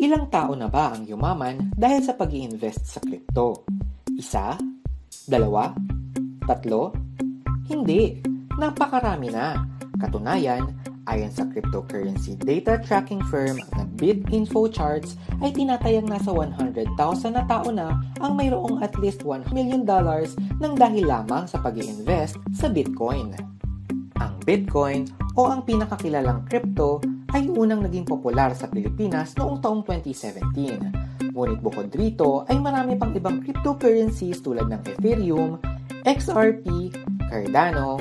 Ilang tao na ba ang yumaman dahil sa pag invest sa crypto? Isa? Dalawa? Tatlo? Hindi. Napakarami na. Katunayan, ayon sa cryptocurrency data tracking firm na BitInfoCharts ay tinatayang nasa 100,000 na tao na ang mayroong at least 1 million dollars ng dahil lamang sa pag invest sa Bitcoin. Ang Bitcoin o ang pinakakilalang crypto ay unang naging popular sa Pilipinas noong taong 2017. Ngunit bukod rito ay marami pang ibang cryptocurrencies tulad ng Ethereum, XRP, Cardano,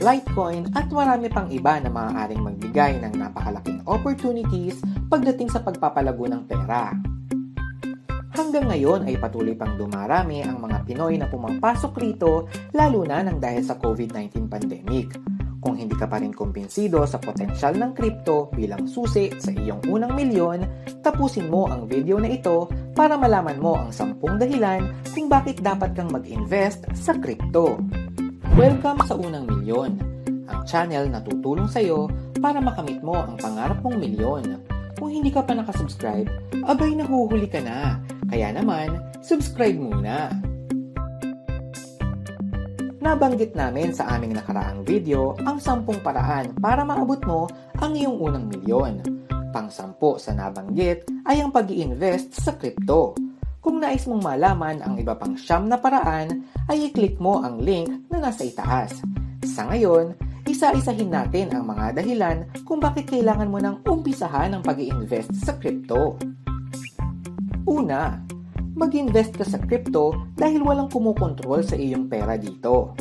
Litecoin at marami pang iba na maaaring magbigay ng napakalaking opportunities pagdating sa pagpapalago ng pera. Hanggang ngayon ay patuloy pang dumarami ang mga Pinoy na pumapasok rito lalo na nang dahil sa COVID-19 pandemic. Kung hindi ka pa rin kumbinsido sa potensyal ng crypto bilang susi sa iyong unang milyon, tapusin mo ang video na ito para malaman mo ang sampung dahilan kung bakit dapat kang mag-invest sa crypto. Welcome sa Unang Milyon, ang channel na tutulong sa iyo para makamit mo ang pangarap mong milyon. Kung hindi ka pa nakasubscribe, abay nahuhuli ka na. Kaya naman, subscribe muna. Nabanggit namin sa aming nakaraang video ang 10 paraan para maabot mo ang iyong unang milyon. Pang-sampo sa nabanggit ay ang pag invest sa crypto. Kung nais mong malaman ang iba pang siyam na paraan, ay i-click mo ang link na nasa itaas. Sa ngayon, isa-isahin natin ang mga dahilan kung bakit kailangan mo nang umpisahan ang pag invest sa crypto. Una, mag-invest ka sa crypto dahil walang kumukontrol sa iyong pera dito.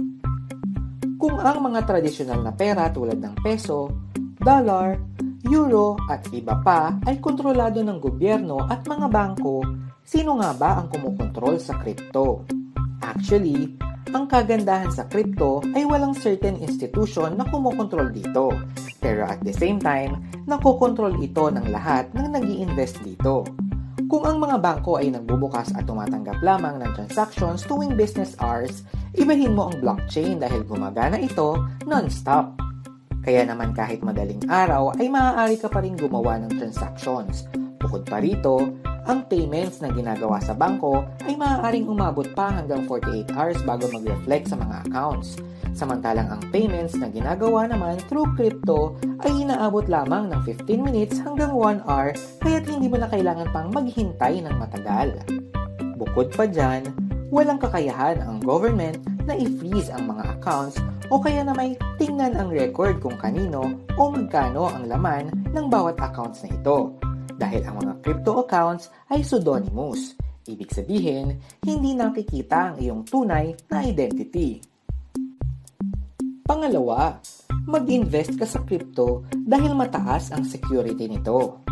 Kung ang mga tradisyonal na pera tulad ng peso, dollar, euro at iba pa ay kontrolado ng gobyerno at mga bangko, sino nga ba ang kumukontrol sa crypto? Actually, ang kagandahan sa crypto ay walang certain institution na kumukontrol dito. Pero at the same time, nakokontrol ito ng lahat ng nag invest dito. Kung ang mga bangko ay nagbubukas at tumatanggap lamang ng transactions tuwing business hours, ibahin mo ang blockchain dahil gumagana ito non-stop. Kaya naman kahit madaling araw ay maaari ka pa rin gumawa ng transactions. Bukod pa rito, ang payments na ginagawa sa bangko ay maaaring umabot pa hanggang 48 hours bago mag-reflect sa mga accounts. Samantalang ang payments na ginagawa naman through crypto ay inaabot lamang ng 15 minutes hanggang 1 hour kaya't hindi mo na kailangan pang maghintay ng matagal. Bukod pa dyan, walang kakayahan ang government na i-freeze ang mga accounts o kaya na may tingnan ang record kung kanino o magkano ang laman ng bawat accounts na ito. Dahil ang mga crypto accounts ay pseudonymous. Ibig sabihin, hindi nakikita ang iyong tunay na identity. Pangalawa, mag-invest ka sa crypto dahil mataas ang security nito.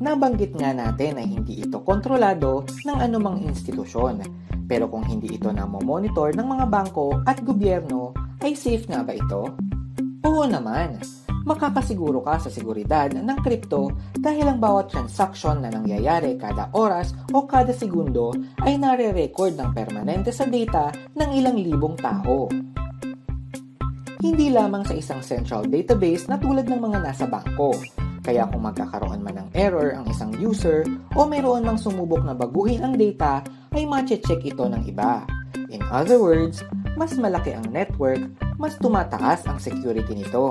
Nabanggit nga natin na hindi ito kontrolado ng anumang institusyon. Pero kung hindi ito na monitor ng mga bangko at gobyerno, ay safe nga ba ito? Oo naman. Makakasiguro ka sa seguridad ng crypto dahil ang bawat transaction na nangyayari kada oras o kada segundo ay nare-record ng permanente sa data ng ilang libong tao hindi lamang sa isang central database na tulad ng mga nasa bangko. Kaya kung magkakaroon man ng error ang isang user o mayroon mang sumubok na baguhin ang data, ay mache-check ito ng iba. In other words, mas malaki ang network, mas tumataas ang security nito.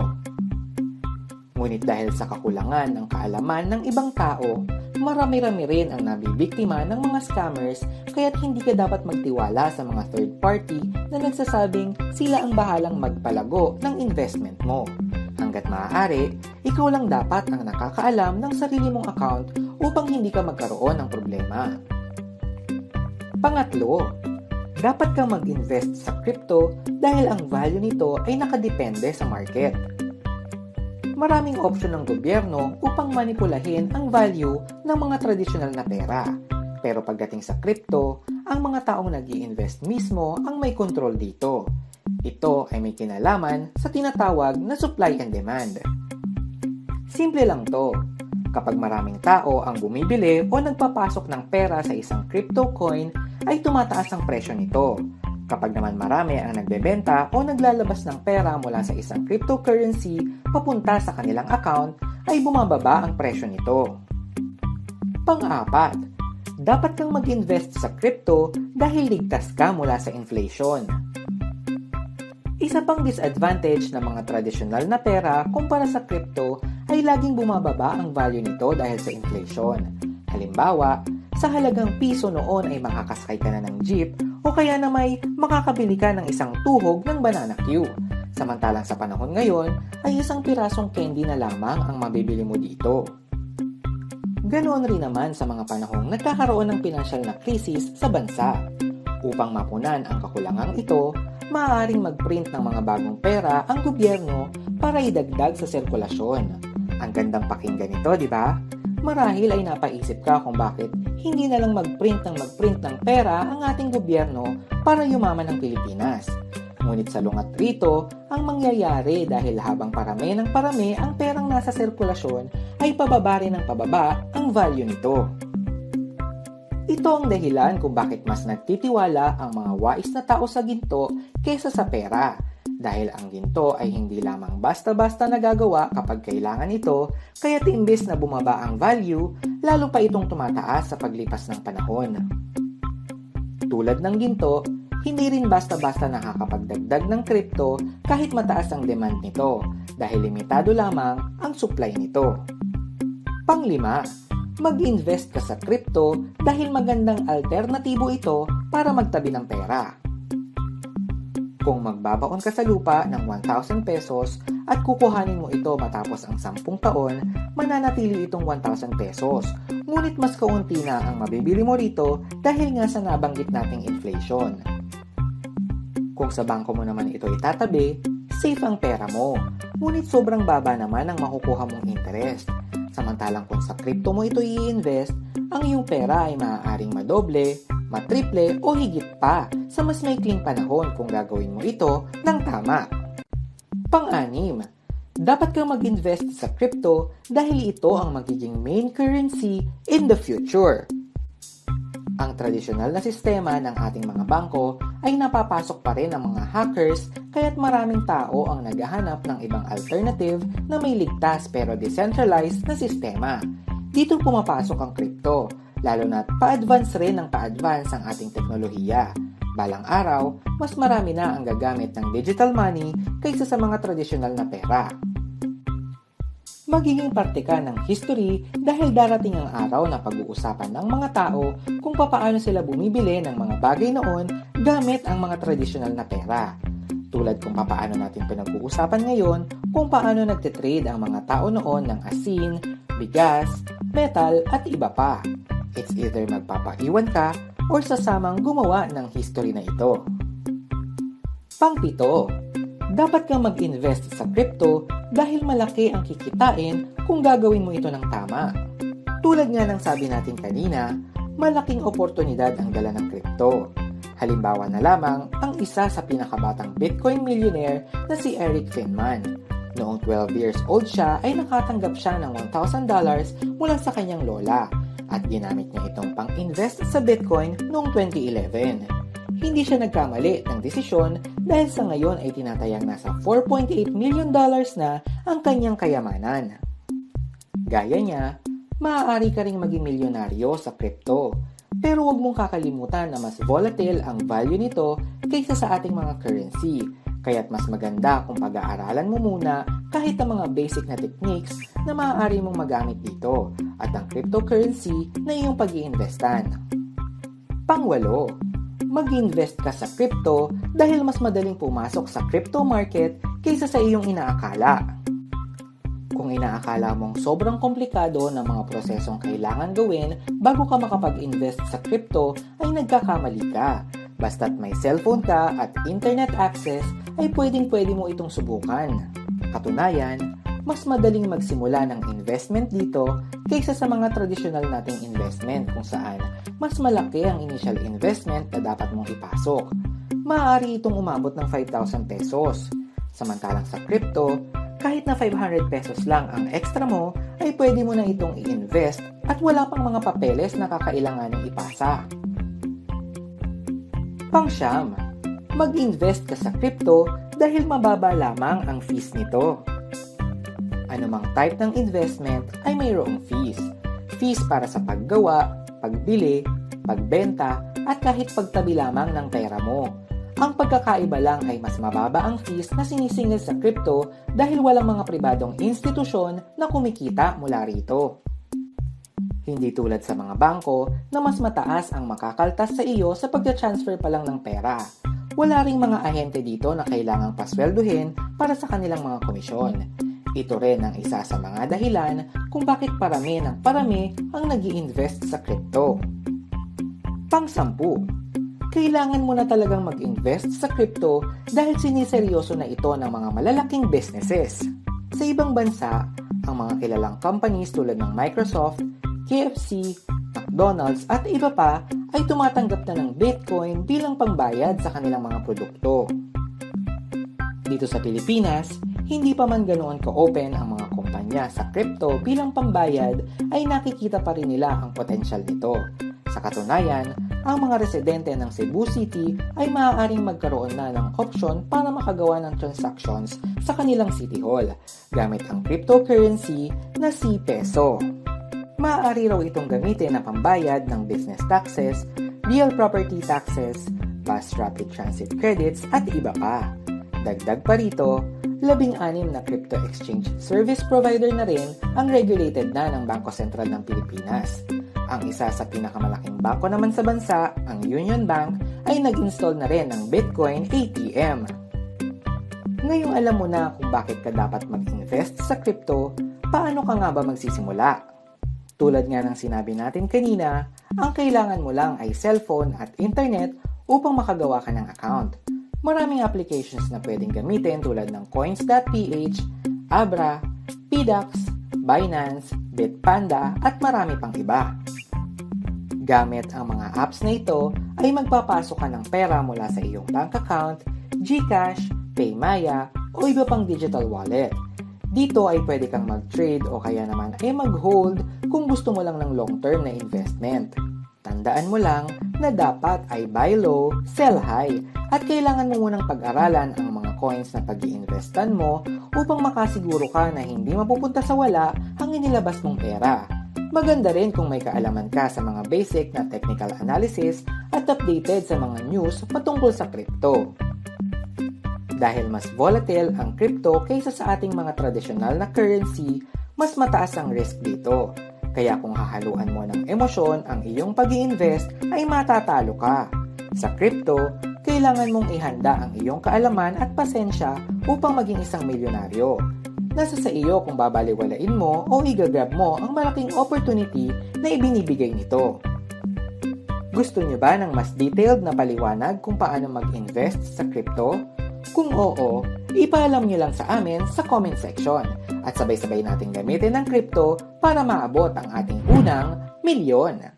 Ngunit dahil sa kakulangan ng kaalaman ng ibang tao, marami-rami rin ang nabibiktima ng mga scammers kaya't hindi ka dapat magtiwala sa mga third party na nagsasabing sila ang bahalang magpalago ng investment mo. Hanggat maaari, ikaw lang dapat ang nakakaalam ng sarili mong account upang hindi ka magkaroon ng problema. Pangatlo, dapat kang mag-invest sa crypto dahil ang value nito ay nakadepende sa market maraming opsyon ng gobyerno upang manipulahin ang value ng mga tradisyonal na pera. Pero pagdating sa crypto, ang mga taong nag invest mismo ang may control dito. Ito ay may kinalaman sa tinatawag na supply and demand. Simple lang to. Kapag maraming tao ang bumibili o nagpapasok ng pera sa isang crypto coin, ay tumataas ang presyo nito Kapag naman marami ang nagbebenta o naglalabas ng pera mula sa isang cryptocurrency papunta sa kanilang account, ay bumababa ang presyo nito. Pang-apat, dapat kang mag-invest sa crypto dahil ligtas ka mula sa inflation. Isa pang disadvantage ng mga tradisyonal na pera kumpara sa crypto ay laging bumababa ang value nito dahil sa inflation. Halimbawa, sa halagang piso noon ay makakasakay ka na ng jeep o kaya na may makakabili ka ng isang tuhog ng banana Q. Samantalang sa panahon ngayon ay isang pirasong candy na lamang ang mabibili mo dito. Ganoon rin naman sa mga panahong nagkakaroon ng pinansyal na krisis sa bansa. Upang mapunan ang kakulangang ito, maaaring mag-print ng mga bagong pera ang gobyerno para idagdag sa sirkulasyon. Ang gandang pakinggan nito, di ba? Marahil ay napaisip ka kung bakit hindi na lang mag-print ng mag-print ng pera ang ating gobyerno para yumaman ang Pilipinas. Ngunit sa lungat rito, ang mangyayari dahil habang parami ng parami ang perang nasa sirkulasyon ay pababa rin ng pababa ang value nito. Ito ang dahilan kung bakit mas nagtitiwala ang mga wais na tao sa ginto kaysa sa pera dahil ang ginto ay hindi lamang basta-basta nagagawa kapag kailangan ito, kaya imbes na bumaba ang value, lalo pa itong tumataas sa paglipas ng panahon. Tulad ng ginto, hindi rin basta-basta nakakapagdagdag ng crypto kahit mataas ang demand nito dahil limitado lamang ang supply nito. Panglima, mag-invest ka sa crypto dahil magandang alternatibo ito para magtabi ng pera. Kung magbabaon ka sa lupa ng 1,000 pesos at kukuhanin mo ito matapos ang 10 taon, mananatili itong 1,000 pesos. Ngunit mas kaunti na ang mabibili mo rito dahil nga sa nabanggit nating inflation. Kung sa bangko mo naman ito itatabi, safe ang pera mo. Ngunit sobrang baba naman ang makukuha mong interest. Samantalang kung sa crypto mo ito i-invest, ang iyong pera ay maaaring madoble, matriple o higit pa sa mas maikling panahon kung gagawin mo ito ng tama. Pang-anim, dapat kang mag-invest sa crypto dahil ito ang magiging main currency in the future. Ang tradisyonal na sistema ng ating mga bangko ay napapasok pa rin ng mga hackers kaya't maraming tao ang naghahanap ng ibang alternative na may ligtas pero decentralized na sistema. Dito pumapasok ang crypto, lalo na pa-advance rin ng pa-advance ang ating teknolohiya. Balang araw, mas marami na ang gagamit ng digital money kaysa sa mga tradisyonal na pera magiging parte ka ng history dahil darating ang araw na pag-uusapan ng mga tao kung papaano sila bumibili ng mga bagay noon gamit ang mga tradisyonal na pera. Tulad kung papaano natin pinag-uusapan ngayon kung paano nagtitrade ang mga tao noon ng asin, bigas, metal at iba pa. It's either magpapaiwan ka or sasamang gumawa ng history na ito. Pangpito, dapat kang mag-invest sa crypto dahil malaki ang kikitain kung gagawin mo ito ng tama. Tulad nga ng sabi natin kanina, malaking oportunidad ang dala ng crypto. Halimbawa na lamang ang isa sa pinakabatang Bitcoin millionaire na si Eric Finman. Noong 12 years old siya ay nakatanggap siya ng $1,000 mula sa kanyang lola at ginamit niya itong pang-invest sa Bitcoin noong 2011 hindi siya nagkamali ng desisyon dahil sa ngayon ay tinatayang nasa 4.8 million dollars na ang kanyang kayamanan. Gaya niya, maaari ka ring maging milyonaryo sa crypto. Pero huwag mong kakalimutan na mas volatile ang value nito kaysa sa ating mga currency. Kaya't mas maganda kung pag-aaralan mo muna kahit ang mga basic na techniques na maaari mong magamit dito at ang cryptocurrency na iyong pag iinvestan Pangwalo, mag-invest ka sa crypto dahil mas madaling pumasok sa crypto market kaysa sa iyong inaakala. Kung inaakala mong sobrang komplikado ng mga prosesong kailangan gawin bago ka makapag-invest sa crypto ay nagkakamali ka. Basta't may cellphone ka at internet access ay pwedeng pwede mo itong subukan. Katunayan, mas madaling magsimula ng investment dito kaysa sa mga tradisyonal nating investment kung saan mas malaki ang initial investment na dapat mong ipasok. Maaari itong umabot ng 5,000 pesos. Samantalang sa crypto, kahit na 500 pesos lang ang extra mo, ay pwede mo na itong i-invest at wala pang mga papeles na kakailanganing ipasa. Pangsyam, mag-invest ka sa crypto dahil mababa lamang ang fees nito anumang type ng investment ay mayroong fees. fees para sa paggawa, pagbili, pagbenta, at kahit pagtabi lamang ng pera mo. Ang pagkakaiba lang ay mas mababa ang fees na sinisingil sa crypto dahil walang mga pribadong institusyon na kumikita mula rito. Hindi tulad sa mga bangko na mas mataas ang makakaltas sa iyo sa pagka-transfer pa lang ng pera. Wala ring mga ahente dito na kailangang pasweldohin para sa kanilang mga komisyon. Ito rin ang isa sa mga dahilan kung bakit parami ng parami ang nag invest sa crypto. Pang-sampu, kailangan mo na talagang mag-invest sa crypto dahil siniseryoso na ito ng mga malalaking businesses. Sa ibang bansa, ang mga kilalang companies tulad ng Microsoft, KFC, McDonald's at iba pa ay tumatanggap na ng Bitcoin bilang pangbayad sa kanilang mga produkto. Dito sa Pilipinas, hindi pa man ganoon ka-open ang mga kumpanya sa crypto bilang pambayad ay nakikita pa rin nila ang potensyal nito. Sa katunayan, ang mga residente ng Cebu City ay maaaring magkaroon na ng option para makagawa ng transactions sa kanilang City Hall gamit ang cryptocurrency na C-Peso. Maaari raw itong gamitin na pambayad ng business taxes, real property taxes, bus rapid transit credits at iba pa. Dagdag pa rito, labing-anim na crypto exchange service provider na rin ang regulated na ng Bangko Sentral ng Pilipinas. Ang isa sa pinakamalaking bangko naman sa bansa, ang Union Bank, ay nag-install na rin ng Bitcoin ATM. Ngayong alam mo na kung bakit ka dapat mag-invest sa crypto, paano ka nga ba magsisimula? Tulad nga ng sinabi natin kanina, ang kailangan mo lang ay cellphone at internet upang makagawa ka ng account. Maraming applications na pwedeng gamitin tulad ng coins.ph, Abra, PDAX, Binance, Bitpanda at marami pang iba. Gamit ang mga apps na ito ay magpapasok ka ng pera mula sa iyong bank account, GCash, Paymaya o iba pang digital wallet. Dito ay pwede kang mag-trade o kaya naman ay mag-hold kung gusto mo lang ng long-term na investment. Tandaan mo lang na dapat ay buy low, sell high at kailangan mo munang pag-aralan ang mga coins na pag iinvestan mo upang makasiguro ka na hindi mapupunta sa wala ang inilabas mong pera. Maganda rin kung may kaalaman ka sa mga basic na technical analysis at updated sa mga news patungkol sa crypto. Dahil mas volatile ang crypto kaysa sa ating mga tradisyonal na currency, mas mataas ang risk dito. Kaya kung hahaluan mo ng emosyon ang iyong pag invest ay matatalo ka. Sa crypto, kailangan mong ihanda ang iyong kaalaman at pasensya upang maging isang milyonaryo. Nasa sa iyo kung babaliwalain mo o igagrab mo ang malaking opportunity na ibinibigay nito. Gusto niyo ba ng mas detailed na paliwanag kung paano mag-invest sa crypto? Kung oo, ipaalam niyo lang sa amin sa comment section at sabay-sabay natin gamitin ang crypto para maabot ang ating unang milyon.